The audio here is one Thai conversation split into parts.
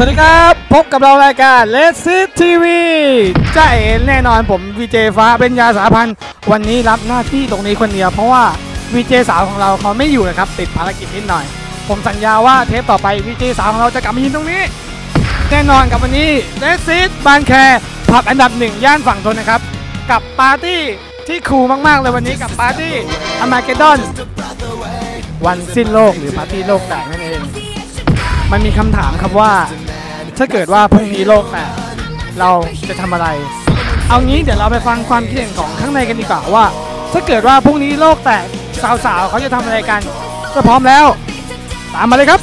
สวัสดีครับ พบกับเรารายการ Let's Sit TV จ้าเอ๋แน่นอนผมวีเจฟ้าเป็นยาสาพันธ์วันนี้รับหน้าที่ตรงนี้คนเดียวเพราะว่าวีเจสาวของเราเขาไม่อยู่นะครับ ติดภารกิจนิดหน่อย ผมสัญญาว่าเทปต่อไปวีเจสาวของเราจะกลับมายืนตรงนี้ แน่นอนกับวันนี้ Let's Sit บางแคผับอันดับหนึ่งย่านฝั่งทนนะครับ กับปาร์ตี้ที่คูลมากๆเลยวันนี้กับปาร์ตี้อเมาเกดอนวันสิ้นโลกหรือปาร์ตี้โลกแตกนั่นเองมันมีคำถามครับว่า ถ้าเกิดว่าพรุ่งนี้โลกแตกเราจะทำอะไร เอางี้เดี๋ยวเราไปฟังความคิดเห็นของข้างในกันดีกว่าว่า ถ้าเกิดว่าพรุ่งนี้โลกแตกสาวๆเขาจะทำอะไรกันก็พร้อมแล้ว ตามมาเลยครับ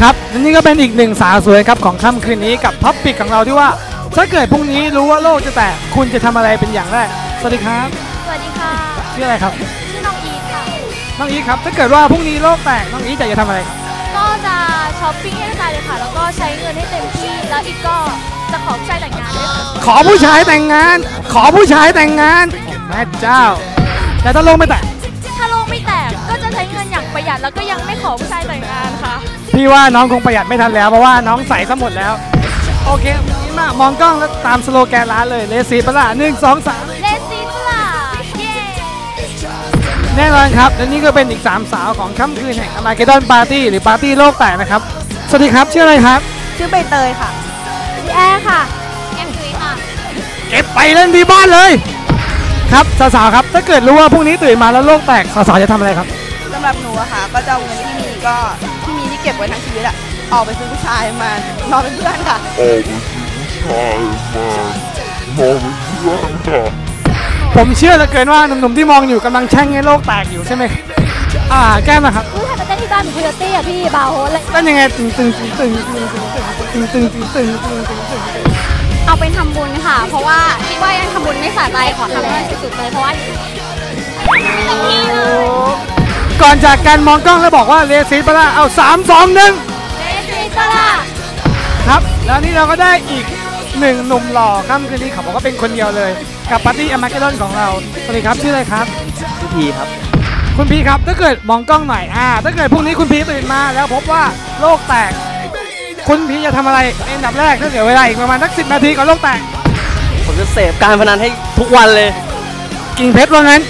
ครับและนี่ก็เป็นอีกหนึ่งสาวสวยครับของค่ำคืนนี้กับท็อปปิกของเราที่ว่า ถ้าเกิดพรุ่งนี้รู้ว่าโลกจะแตกคุณจะทำอะไรเป็นอย่างแรกสวัสดีครับสวัสดีค่ะชื่ออะไรครับชื่อน้องอีทค่ะน้องอีทครับถ้าเกิดว่าพรุ่งนี้โลกแตกน้องอีทอยากจะทำอะไรครับ ก็จะช้อปปิ้งให้ได้เลยค่ะ แล้วก็ใช้เงินให้เต็มที่ แล้วอีกก็จะขอผู้ชายแต่งงานด้วยค่ะขอผู้ชายแต่งงาน ขอผู้ชายแต่งงานแม่เจ้า แต่ถ้าโลกไม่แตกถ้าโลกไม่แตกก็จะใช้เงินอย่างประหยัด แล้วก็ยังไม่ขอผู้ชายแต่งงานค่ะ พี่ว่าน้องคงประหยัดไม่ทันแล้ว เพราะว่าน้องใส่ซะหมดแล้ว โอเคนี่มากมองกล้องแล้วตามสโลแกนร้านเลยเลสีปะล่ะหนึ่งสองสาม แน่นอนครับและนี่ก็เป็นอีกสามสาวของค่ำคืนแห่งอมาเกดอนปาร์ตี้หรือปาร์ตี้โลกแตกนะครับ สวัสดีครับ ชื่ออะไรครับ ชื่อใบเตยค่ะพี่แอร์ค่ะแอมจุ้ยค่ะ เก็บไปเล่นที่บ้านเลย ครับสาวๆครับ ถ้าเกิดรู้ว่าพรุ่งนี้ตื่นมาแล้วโลกแตกสาวๆจะทำอะไรครับสำหรับหนูอะค่ะ ก็จะเอาเงินที่มีก็ที่มีที่เก็บไว้ทั้งชีวิตอะออกไปซื้อผู้ชายมานอนเป็นเพื่อนค่ะออกไปซื้อ ผู้ชายมานอนเป็นเพื่อนค่ะผมเชื่อเหลือเกินว่าหนุ่มๆที่มองอยู่กำลังแช่งให้โลกแตกอยู่ใช่ไหมอ่าแก้มนะครับอุ้ยถ้าไปเต้นที่บ้านเป็นโคโยตี้อะพี่บาร์โฮสเลยเต้นยังไงตึงตึงตึงตึงตึงตึงตึงตึงตึงตึงตึงตึงตึงเอาไปทำบุญค่ะ เพราะว่าคิดว่ายังทำบุญไม่สะใจขอทำให้สุดๆเลยเพราะว่าเต็มที่เลยก่อนจากการมองกล้องแล้วบอกว่าเลสีปะล่ะเอาสามสองหนึ่งเลสซีสล่ะครับ แล้วนี่เราก็ได้อีกหนึ่งหนุ่มหล่อค่ำคืนนี้เขาบอกว่าเป็นคนเดียวเลย กับปาร์ตี้อมาเกดอนของเรา สวัสดีครับชื่ออะไรครับพี่พีครับ คุณพีครับถ้าเกิดมองกล้องหน่อยอ่าถ้าเกิดพรุ่งนี้คุณพีตื่นมาแล้วพบว่าโลกแตก คุณพีจะทำอะไรเป็นอันดับแรกถ้าเหลือเวลาอีกประมาณสักสินาทีก่อนโลกแตก ผมจะเสพการพนันให้ทุกวันเลย กิ่งเพชรว่างั้น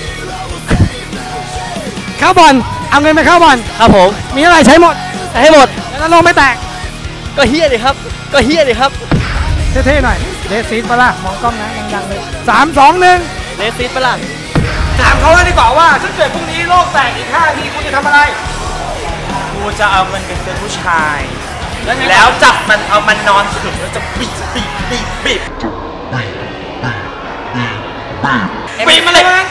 เข้าบอลเอาเงินไปเข้าบอลครับผมมีอะไรใช้หมดให้หมดแล้วถ้าโลกไม่แตก ก็เฮี้ยดิครับ ก็เฮี้ยดิครับเท่ๆหน่อย เลสซีดปะล่ะมองกล้องนะดังๆเลยสามสองหนึ่งเลสซิสปะล่ะถามเขาว่าดีกว่าว่าถ้าเกิดพรุ่งนี้โลกแตกอีกห้าทีคุณจะทำอะไร กูจะเอาเงินไปซื้อผู้ชาย แล้วไงแล้วจับมันเอามันนอนขึงแล้วจะบีบบีบบีบบีบบีบมันเลย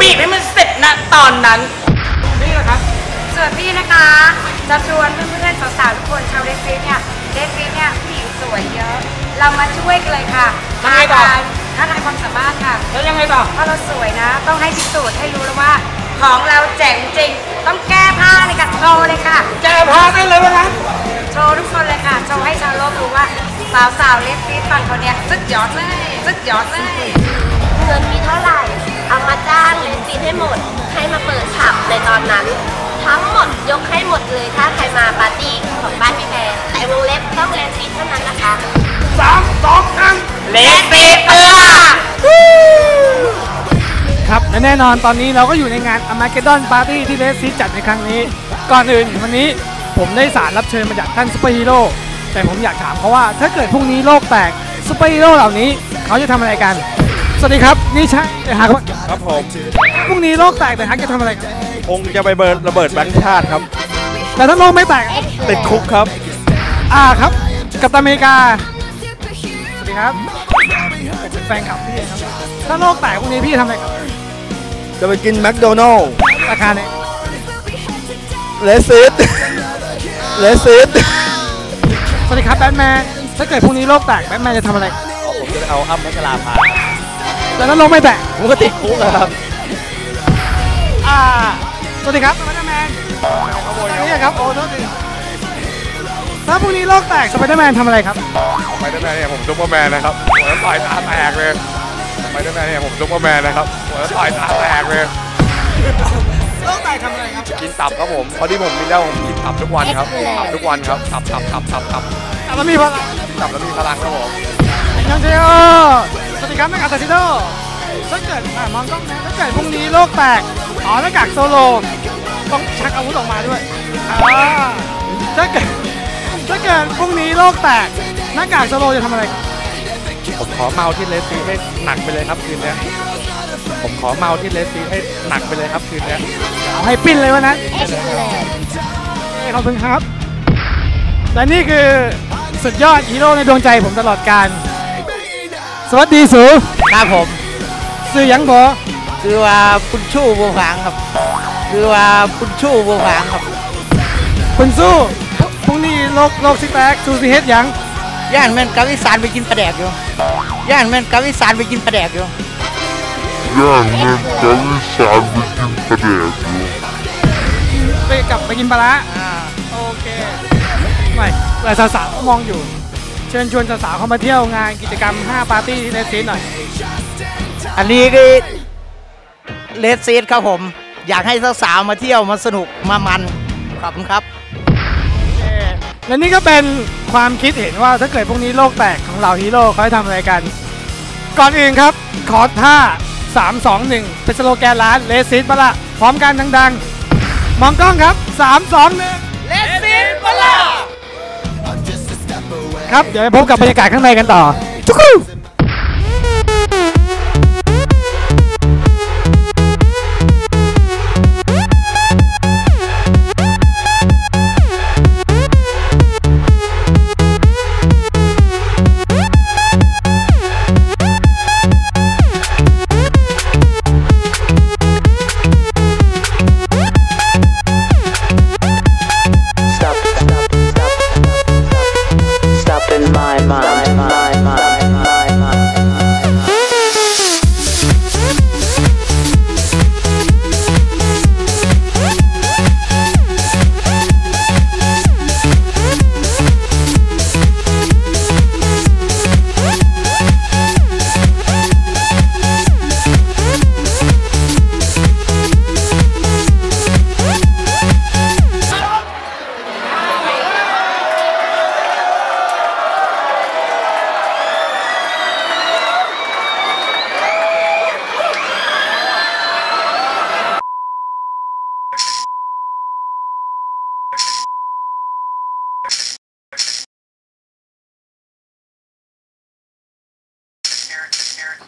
บีบให้มันเสร็จนะตอนนั้น นี่แหละครับส่วนพี่นะคะ จะชวนเพื่อนๆสาวๆทุกคนชาวเดฟิสเนี่ยเดฟิสเนี่ยผู้หญิงสวยเยอะ เรามาช่วยกันเลยค่ะยังไงต่อท้าทายท้าทายความสามารถค่ะ แล้วยังไงต่อเพราะเราสวยนะ ต้องให้พิสูจน์ให้รู้แล้วว่า ของเราเจ๋งจริง ต้องแก้ผ้าเลยค่ะโชว์เลยค่ะ แกพาได้เลยวันนั้น โชว์ทุกคนเลยค่ะ โชว์ให้ชาวโลกรู้ว่า สาวๆเลฟฟิสฝั่งคนเนี้ยสุดยอดเลยสุดยอดเลยเงินมีเท่าไหร่ เอามาจ้างเลนซีให้หมด ให้มาเปิดผับในตอนนั้น ทั้งหมดยกให้หมดเลยถ้าใครมาปาร์ตี้ของบ้านพี่แพรแต่วงเล็บต้องเลนซีเท่านั้นนะคะสามสองหนึ่งเลสเปเปอร์ครับและแน่นอนตอนนี้เราก็อยู่ในงาน a r m a g e d o n Party ที่เลสซีจัดในครั้งนี้ ก่อนอื่นวันนี้ผมได้สารรับเชิญมาจากท่านซูเปอร์ฮีโร่แต่ผมอยากถามเขาว่า ถ้าเกิดพรุ่งนี้โลกแตกซูเปอร์ฮีโร่เหล่านี้เขาจะทำอะไรกัน สวัสดีครับ นี่ใช่เดี๋ยวหาครับครับผม พรุ่งนี้โลกแตกแต่ฮักจะทำอะไรกัน คงจะไปเบิดระเบิดแบงค์ชาติครับ แต่ถ้าโลกไม่แตกติดคุกครับ อ่าครับกัปตันอเมริกาสวัสดีครับผมเป็นแฟนคลับพี่ครับถ้าโลกแตกพรุ่งนี้พี่ทำอะไรครับจะไปกินแมคโดนัลล์ราคาเนี่ยเลสิตเลสิตสวัสดีครับแบทแมนถ้าเกิดพรุ่งนี้โลกแตกแบทแมนจะทำอะไรผมจะไปเอาอ้ำพัชราภาแต่ถ้าโลกไม่แตกผมก็ติดคุกนะครับ อ่า สวัสดีครับแบทแมนนี่ครับ โอ้โทษทีถ้าพรุ่งนี้โลกแตกสไปเดอร์แมนทำอะไรครับไปได้ไหมเนี่ยผมซุปเปอร์แมนนะครับหัวต่อยตาแตกเลยไปได้ไหมเนี่ยผมซุปเปอร์แมนนะครับหัวต่อยตาแตกเลยโลกแตตกทำอะไรครับ กินตับครับผมพอดีผมมีแล้วผมกินตับทุกวันครับตับทุกวันครับตับตับตับตับตับแต่มันมีพลังกินตับแล้วมีพลังครับผมยังเชียวสวัสดีครับแม่กาตาซิโดถ้าเกิดอะมองกล้องนะถ้าเกิดพรุ่งนี้โลกแตก อ๋อหน้ากากโซโลต้องชักอาวุธออกมาด้วยอ่าถ้าเกิดถ้าเกิดพรุ่งนี้โลกแตกหน้ากากโซโลจะทำอะไร ผมขอเมาที่เลสซีให้หนักไปเลยครับคืนนี้ผมขอเมาที่เลสซีให้หนักไปเลยครับคืนนี้เอาให้ปิ้นเลยวะนะขอบคุณครับและนี่คือสุดยอดฮีโร่ในดวงใจผมตลอดการ สวัสดีสูครับผมสื่อหยังบอ คือว่าคุณชู้บัวผางครับ คือว่าคุณชู้บัวผางครับ คุณสู้พรุ่งนี้โลกโลกซิกแตกสู้สิเฮ็ดหยังย่านแม่นกับอีสานไปกินปลาแดกอยู่ ย่านแม่นกับอีสานไปกินปลาแดกอยู่ไปกลับไปกินปลาร้าโอเคไม่แต่สาวๆก็มองอยู่ เชิญชวนสาวๆเข้ามาเที่ยวงานกิจกรรม 5 ปาร์ตี้ที่ในซีนหน่อย อันนี้คือ เลดซีดครับผม อยากให้สาวๆมาเที่ยวมาสนุกมามันขอบคุณครับโอเคและนี่ก็เป็นความคิดเห็นว่าถ้าเกิดพวกนี้โลกแตกของเหล่าฮีโร่เขาจะทำอะไรกัน ก่อนอื่นครับ ขอท่า 3 2 1 เป็นสโลแกนร้านเลซิสปะละพร้อมกันดังๆ มองกล้องครับ 3 2 1 เลซิสปะละครับ เดี๋ยวไปพบกับบรรยากาศข้างในกันต่อทุก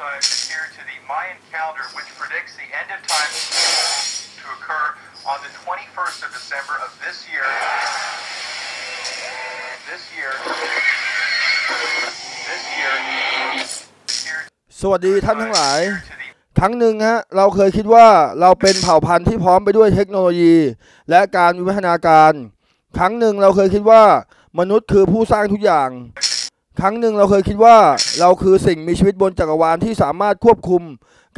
here, to, here to the Mayan calendar, which predicts the end of time to occur on the 21st of December of this year. This year. This year. Here สวัสดีท่านทั้งหลาย ครั้งหนึ่งฮะเราเคยคิดว่าเราเป็นเผ่าพันธุ์ที่พร้อมไปด้วยเทคโนโลยี และการวิวัฒนาการ ครั้งหนึ่งเราเคยคิดว่ามนุษย์คือผู้สร้างทุกอย่าง ครั้งหนึ่งเราเคยคิดว่าเราคือสิ่งมีชีวิตบนจักรวาลที่สามารถควบคุม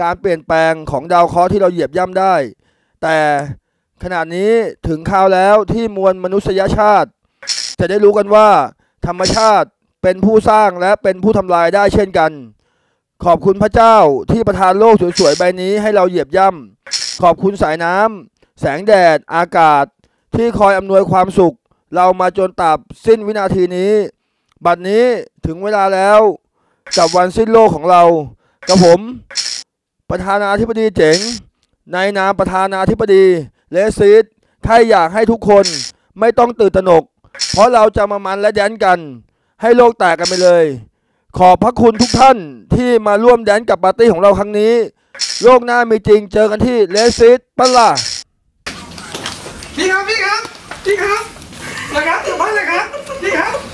การเปลี่ยนแปลงของดาวเคราะห์ที่เราเหยียบย่ำได้ แต่ขณะนี้ถึงคราวแล้วที่มวลมนุษยชาติ จะได้รู้กันว่า ธรรมชาติเป็นผู้สร้างและเป็นผู้ทำลายได้เช่นกัน ขอบคุณพระเจ้าที่ประทานโลกสวยๆใบนี้ให้เราเหยียบย่ำขอบคุณสายน้ำแสงแดดอากาศ ที่คอยอำนวยความสุข เรามาจนตราบสิ้นวินาทีนี้ บัดนี้ถึงเวลาแล้วกับวันสิ้นโลกของเรา กับผม ประธานาธิบดีเจ๋ง ในนามประธานาธิบดีเลซิสใครอยากให้ทุกคนไม่ต้องตื่นตระหนก เพราะเราจะมามันและแดนกัน ให้โลกแตกกันไปเลย ขอบพระคุณทุกท่านที่มาร่วมแดนกับปาร์ตี้ของเราครั้งนี้ โลกหน้ามีจริงเจอกันที่เลซิสปะล่ะพี่ครับพี่ครับพี่ครับนะครับถึงบ้านเลยครับพี่ครับ